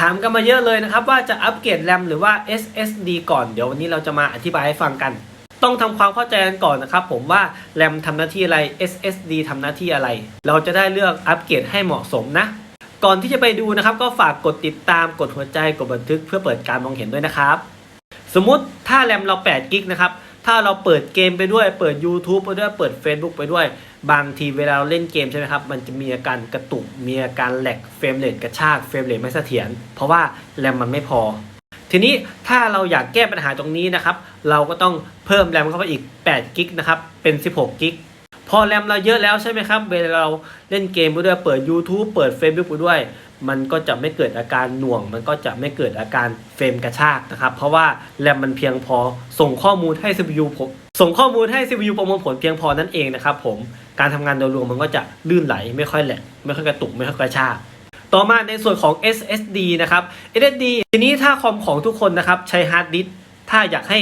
ถามกันมาเยอะเลยนะครับว่าจะอัปเกรดแรมหรือว่า SSD ก่อนเดี๋ยววันนี้เราจะมาอธิบายให้ฟังกัน ต้องทำความเข้าใจกันก่อนนะครับผมว่าแรมทำหน้าที่อะไร SSD ทำหน้าที่อะไร เราจะได้เลือกอัปเกรดให้เหมาะสมนะ ก่อนที่จะไปดูนะครับ ก็ฝากกดติดตามกดหัวใจกดบันทึกเพื่อเปิดการมองเห็นด้วยนะครับ สมมุติถ้าแรมเรา8กิกนะครับ ถ้าเราเปิดเกมไปด้วย เปิด YouTube ไปด้วย เปิด Facebook ไปด้วย บางทีเวลาเราเล่นเกมใช่ไหมครับ มันจะมีอาการกระตุก มีอาการแหลกเฟรมเรทกระชากเฟรมเรทไม่เสถียร เพราะว่าแรมมันไม่พอ ทีนี้ถ้าเราอยากแก้ปัญหาตรงนี้นะครับ เราก็ต้องเพิ่มแรมเข้าไปอีก8กิกนะครับ เป็น 16กิก พอแรมเราเยอะแล้วใช่ไหมครับ เวลาเราเล่นเกมไปด้วยเปิด YouTube เปิด Facebook ไปด้วย มันก็จะไม่เกิดอาการหน่วง มันก็จะไม่เกิดอาการเฟรมกระชากนะครับ เพราะว่าแรมมันเพียงพอส่งข้อมูลให้ CPU ผมส่งข้อมูลให้ CPU ประมวลผลเพียงพอนั่นเองนะครับผมการทำงานโดยรวมมันก็จะลื่นไหลไม่ค่อยแหลกไม่ค่อยกระตุกไม่ค่อยกระชากต่อมาในส่วนของ SSD นะครับ SSD ทีนี้ถ้าคอมของทุกคนนะครับใช้ฮาร์ดดิสก์ถ้าอยากให้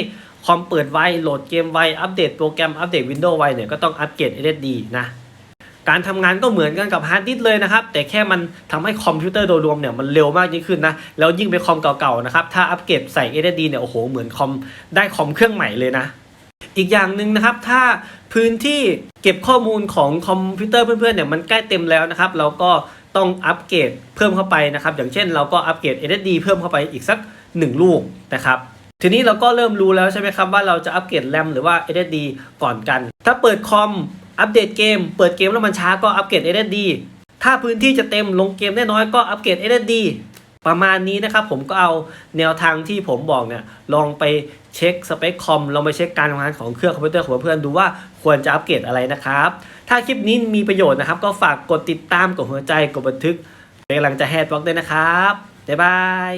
คอมเปิดไว โหลดเกมไว อัปเดตโปรแกรม อัปเดต Windows ไวเนี่ยก็ต้องอัปเกรด SSD นะ การทำงานก็เหมือนกันกับฮาร์ดดิสเลยนะครับ แต่แค่มันทำให้คอมพิวเตอร์โดยรวมเนี่ยมันเร็วมากยิ่งขึ้นนะ แล้วยิ่งไปคอมเก่าๆนะครับ ถ้าอัปเกรดใส่ SSD เนี่ยโอ้โหเหมือนคอมได้คอมเครื่องใหม่เลยนะ อีกอย่างหนึ่งนะครับถ้าพื้นที่เก็บข้อมูลของคอมพิวเตอร์เพื่อนๆเนี่ยมันใกล้เต็มแล้วนะครับเราก็ต้องอัปเกรดเพิ่มเข้าไปนะครับ อย่างเช่นเราก็อัปเกรด SSD เพิ่มเข้าไปอีกสัก 1 ลูกนะครับ ทีนี้เราก็เริ่มรู้แล้วใช่ไหมครับว่าเราจะอัปเกรดแรมหรือว่า SSD ก่อนกัน ถ้าเปิดคอมอัปเดตเกม เปิดเกมแล้วมันช้าก็อัปเกรด SSD ถ้าพื้นที่จะเต็มลงเกมได้น้อยก็อัปเกรด SSD ประมาณนี้นะครับผมก็เอาแนวทางที่ผมบอกเนี่ยลองไปเช็คสเปคคอมลองไปเช็คการทำงานของเครื่องคอมพิวเตอร์ของเพื่อนดูว่าควรจะอัปเกรดอะไรนะครับ ถ้าคลิปนี้มีประโยชน์นะครับ ก็ฝากกดติดตามกดหัวใจกดบันทึกเป็นกำลังใจให้บล็อกด้วยนะครับบ๊ายบาย